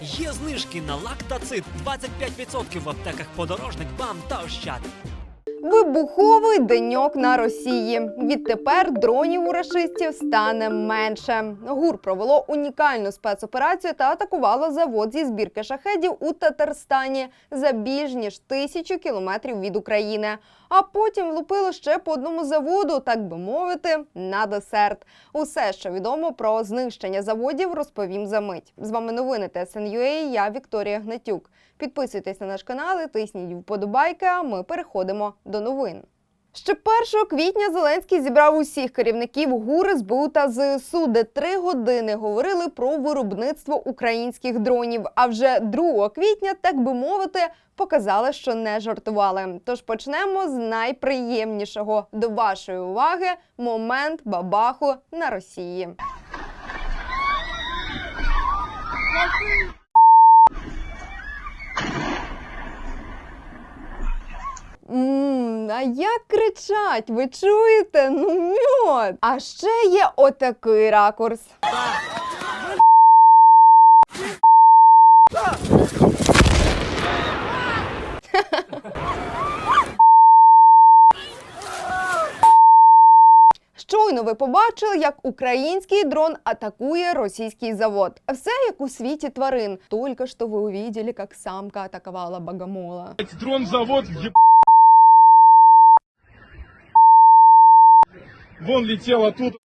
Є знижки на лактацит 25% в аптеках подорожник, бам та ощад. Вибуховий деньок на Росії. Відтепер дронів у рашистів стане менше. ГУР провело унікальну спецоперацію та атакувало завод зі збірки шахедів у Татарстані за більш ніж тисячу кілометрів від України. А потім влупило ще по одному заводу, так би мовити, на десерт. Усе, що відомо про знищення заводів, розповім за мить. З вами новини ТСНЮА, Я Вікторія Гнатюк. Підписуйтесь на наш канал, тисніть вподобайки. А ми переходимо до новин. Ще 1 квітня Зеленський зібрав усіх керівників ГУР, СБУ та ЗСУ, де три години говорили про виробництво українських дронів. А вже 2 квітня, так би мовити, показали, що не жартували. Тож почнемо з найприємнішого до вашої уваги момент бабаху на Росії. Мм, а як кричать, ви чуєте? Ну мьот! А ще є отакий ракурс. Щойно ви побачили, як український дрон атакує російський завод. Все як у світі тварин. Тільки що ви увидели, як самка атакувала богомола. Дрон-завод еб... Вон летел оттуда.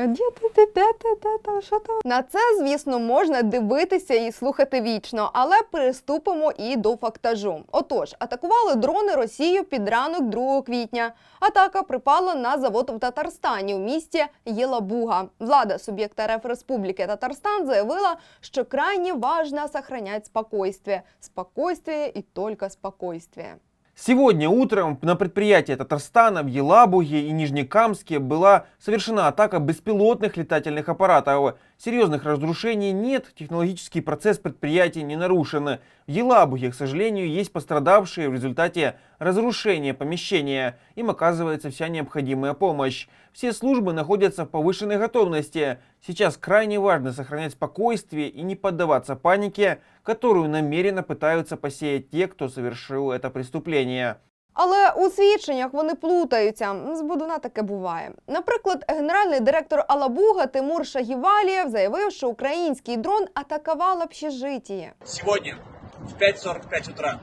А Де ти, де, де, де, де там, що там? На це, звісно, можна дивитися і слухати вічно, але приступимо і до фактажу. Отож, атакували дрони Росію під ранок 2 квітня. Атака припала на завод в Татарстані у місті Єлабуга. Влада суб'єкта РФ Республіки Татарстан заявила, що крайне важно сохранять спокойствие. Спокойствие и только спокойствие. Сегодня утром на предприятии Татарстана в Елабуге и Нижнекамске была совершена атака беспилотных летательных аппаратов. Серьезных разрушений нет, технологический процесс предприятия не нарушен. В Елабуге, к сожалению, есть пострадавшие в результате разрушения помещения. Им оказывается вся необходимая помощь. Все службы находятся в повышенной готовности. Сейчас крайне важно сохранять спокойствие и не поддаваться панике, которую намеренно пытаются посеять те, кто совершил это преступление. Але у свідченнях вони плутаються. З Будуна таке буває. Наприклад, генеральний директор Алабуга Тимур Шагівалієв заявив, що український дрон атакував общежитіє. Сегодня в 5.45 утра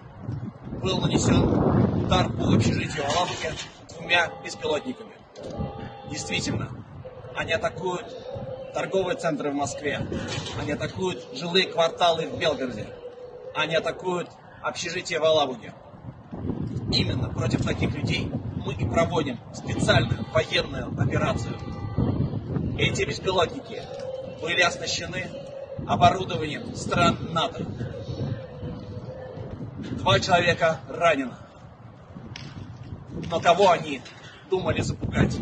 был нанесен удар по общежитию Алабуге двумя беспилотниками. Действительно, они атакуют торговые центры в Москве, они атакуют жилые кварталы в Белгороде, они атакуют общежитие в Алабуге. Именно против таких людей мы и проводим специальную военную операцию. Эти беспилотники были оснащены оборудованием стран НАТО. Два человека ранено. Но кого они думали запугать?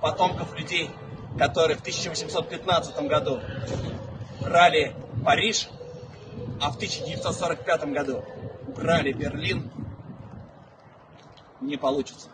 Потомков людей, которые в 1815 году брали Париж, а в 1945 году брали Берлин, не получится.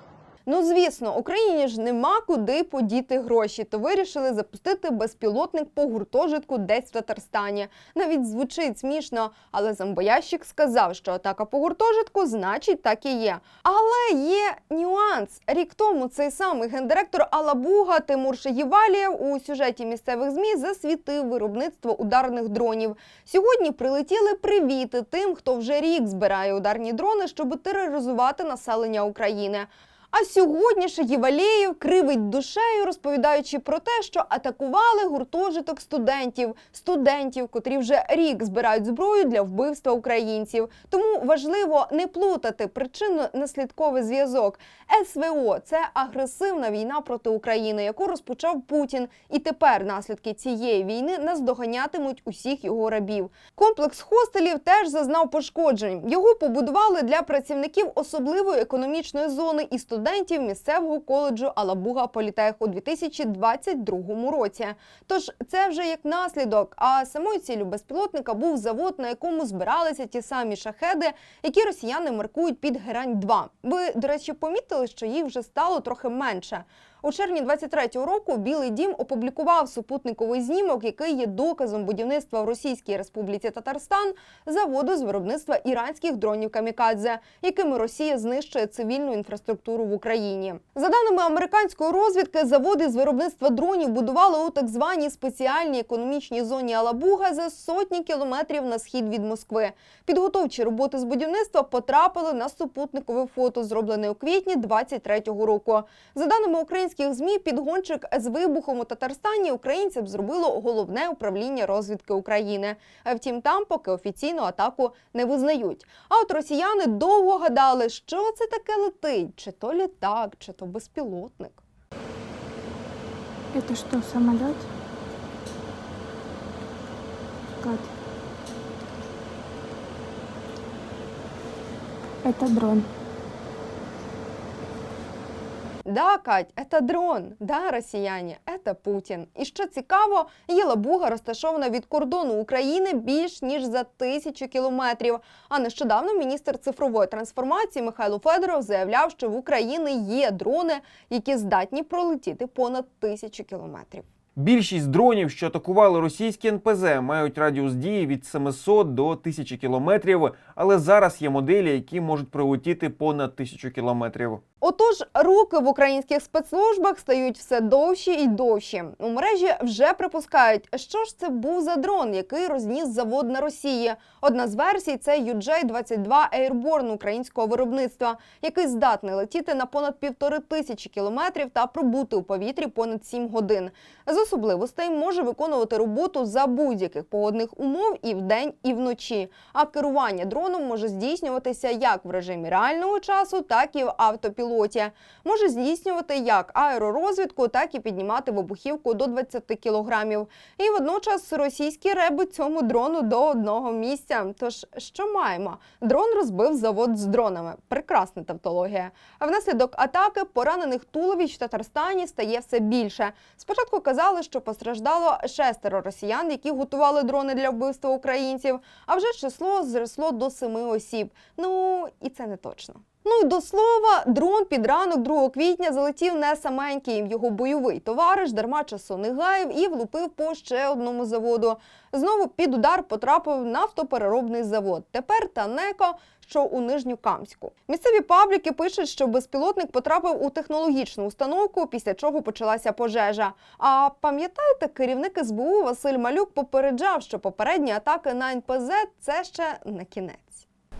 Ну звісно, Україні ж нема куди подіти гроші, то вирішили запустити безпілотник по гуртожитку десь в Татарстані. Навіть звучить смішно, але зомбоящик сказав, що атака по гуртожитку значить так і є. Але є нюанс. Рік тому цей самий гендиректор Алабуга Тимур Шаєвалієв у сюжеті місцевих змі засвітив виробництво ударних дронів. Сьогодні прилетіли привіти тим, хто вже рік збирає ударні дрони, щоб тероризувати населення України. А сьогодні Шаєвалєєв кривить душею, розповідаючи про те, що атакували гуртожиток студентів, студентів, котрі вже рік збирають зброю для вбивства українців. Тому важливо не плутати причинно-наслідковий зв'язок. СВО це агресивна війна проти України, яку розпочав Путін. І тепер наслідки цієї війни наздоганятимуть усіх його рабів. Комплекс хостелів теж зазнав пошкоджень. Його побудували для працівників особливої економічної зони і студентів місцевого коледжу Алабуга Політех у 2022 році. Тож це вже як наслідок. А самою цілю безпілотника був завод, на якому збиралися ті самі шахеди, які росіяни маркують під Герань 2 Ви, до речі, помітили, що їх вже стало трохи менше. У червні 23-го року Білий Дім опублікував супутниковий знімок, який є доказом будівництва в Російській Республіці Татарстан заводу з виробництва іранських дронів камікадзе, якими Росія знищує цивільну інфраструктуру в Україні. За даними американської розвідки, заводи з виробництва дронів будували у так званій спеціальній економічній зоні Алабуга за сотні кілометрів на схід від Москви. Підготовчі роботи з будівництва потрапили на супутникове фото, зроблене у квітні 23-го року. За даними українських змі, підгончик з вибухом у Татарстані українцям зробило головне управління розвідки України. Втім, там поки офіційну атаку не визнають. А от росіяни довго гадали, що це таке летить, чи то літак, чи то безпілотник. Это что, самолет? Кать. Это дрон. Да, Кать, это дрон. Да, росіяні, это Путін. І що цікаво, Єлабуга розташована від кордону України більш ніж за тисячу кілометрів. А нещодавно міністр цифрової трансформації Михайло Федоров заявляв, що в Україні є дрони, які здатні пролетіти понад тисячу кілометрів. Більшість дронів, що атакували російські НПЗ, мають радіус дії від 700 до 1000 кілометрів, але зараз є моделі, які можуть пролетіти понад 1000 кілометрів. Отож, руки в українських спецслужбах стають все довші і довші. У мережі вже припускають, що ж це був за дрон, який розніс завод на Росії. Одна з версій це UJ-22 Airborne українського виробництва, який здатний летіти на понад півтори тисячі кілометрів та пробути у повітрі понад 7 годин. З особливостей може виконувати роботу за будь-яких погодних умов і вдень, і вночі. А керування дроном може здійснюватися як в режимі реального часу, так і в автопілоті. Може здійснювати як аеророзвідку, так і піднімати вибухівку до 20 кілограмів. І водночас російські реби цьому дрону до одного місця. Тож що маємо? Дрон розбив завод з дронами. Прекрасна тавтологія. А внаслідок атаки поранених туловищ в Татарстані стає все більше. Спочатку казали, що постраждало шестеро росіян, які готували дрони для вбивства українців. А вже число зросло до семи осіб. Ну і це не точно. Ну і до слова, дрон під ранок 2 квітня залетів не саменький. Його бойовий товариш дарма часу не гаяв і влупив по ще одному заводу. Знову під удар потрапив нафтопереробний завод. Тепер Танеко, що у Нижньокамську. Місцеві пабліки пишуть, що безпілотник потрапив у технологічну установку, після чого почалася пожежа. А пам'ятаєте, керівник СБУ Василь Малюк попереджав, що попередні атаки на НПЗ це ще не кінець.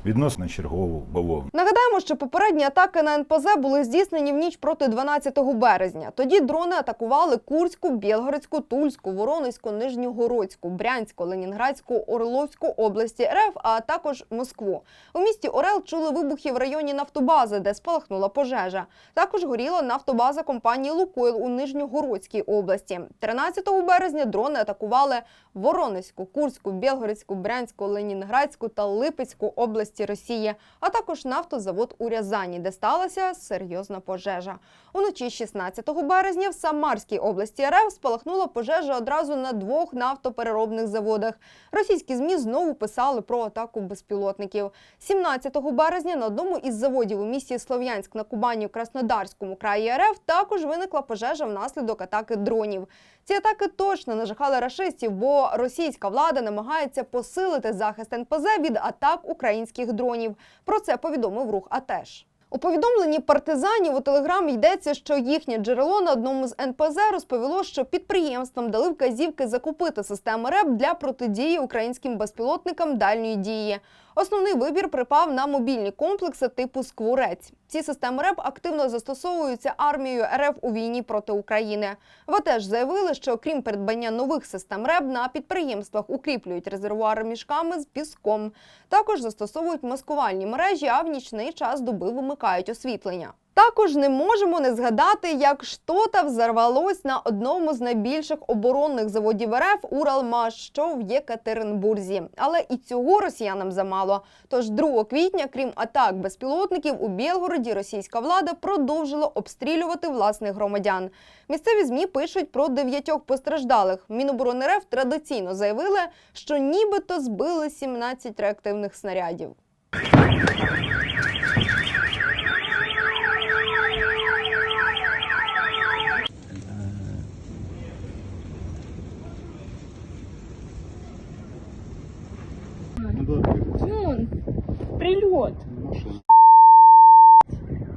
Відносно чергову бавовну. Нагадаємо, що попередні атаки на НПЗ були здійснені в ніч проти 12 березня. Тоді дрони атакували Курську, Білгородську, Тульську, Воронезьку, Нижньогородську, Брянську, Ленінградську, Орловську області РФ, а також Москву. У місті Орел чули вибухи в районі нафтобази, де спалахнула пожежа. Також горіла нафтобаза компанії Лукойл у Нижньогородській області. 13 березня дрони атакували Воронезьку, Курську, Білгородську, Брянську, Ленінградську та Липецьку області Росії, а також нафтозавод у Рязані, де сталася серйозна пожежа. Уночі 16 березня в Самарській області РФ спалахнула пожежа одразу на двох нафтопереробних заводах. Російські змі знову писали про атаку безпілотників. 17 березня на одному із заводів у місті Слов'янськ на Кубані у Краснодарському краї РФ також виникла пожежа внаслідок атаки дронів. Ці атаки точно нажахали рашистів, бо російська влада намагається посилити захист НПЗ від атак українських дронів. Про це повідомив рух АТЕШ. У повідомленні партизанів у телеграмі йдеться, що їхнє джерело на одному з НПЗ розповіло, що підприємствам дали вказівки закупити системи РЕП для протидії українським безпілотникам дальньої дії. Основний вибір припав на мобільні комплекси типу Скворець. Ці системи РЕП активно застосовуються армією РФ у війні проти України. Ви теж заявили, що окрім придбання нових систем РЕП на підприємствах укріплюють резервуари мішками з піском. Також застосовують маскувальні мережі, а в нічний час доби вимикають освітлення. Також не можемо не згадати, як штота взорвалось на одному з найбільших оборонних заводів РФ Уралмаш, що в Єкатеринбурзі. Але і цього росіянам замало. Тож 2 квітня, крім атак безпілотників, у Білгороді російська влада продовжила обстрілювати власних громадян. Місцеві змі пишуть про дев'ятьох постраждалих. Міноборони РФ традиційно заявили, що нібито збили 17 реактивних снарядів.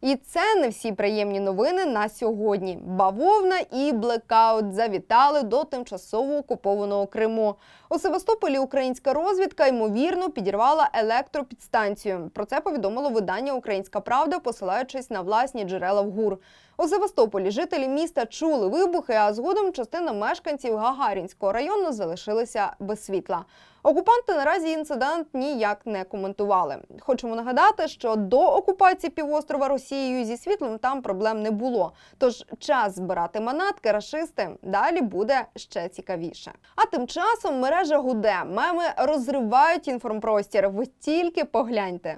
І це не всі приємні новини на сьогодні. Бавовна і блекаут завітали до тимчасово окупованого Криму. У Севастополі українська розвідка ймовірно підірвала електропідстанцію. Про це повідомило видання Українська Правда, посилаючись на власні джерела в ГУР. У Севастополі жителі міста чули вибухи, а згодом частина мешканців Гагарінського району залишилися без світла. Окупанти наразі інцидент ніяк не коментували. Хочемо нагадати, що до окупації півострова Росією зі світлом там проблем не було. Тож час збирати манатки, рашисти далі буде ще цікавіше. А тим часом мережа гуде, меми розривають інформпростір. Ви тільки погляньте.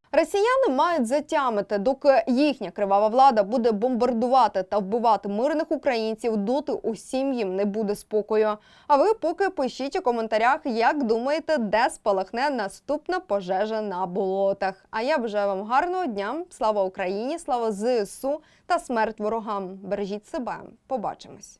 Росіяни мають затямити, доки їхня кривава влада буде бомбардувати та вбивати мирних українців, доти усім їм не буде спокою. А ви поки пишіть у коментарях, як думаєте, де спалахне наступна пожежа на болотах. А я бажаю вам гарного дня. Слава Україні, слава ЗСУ та смерть ворогам. Бережіть себе. Побачимось.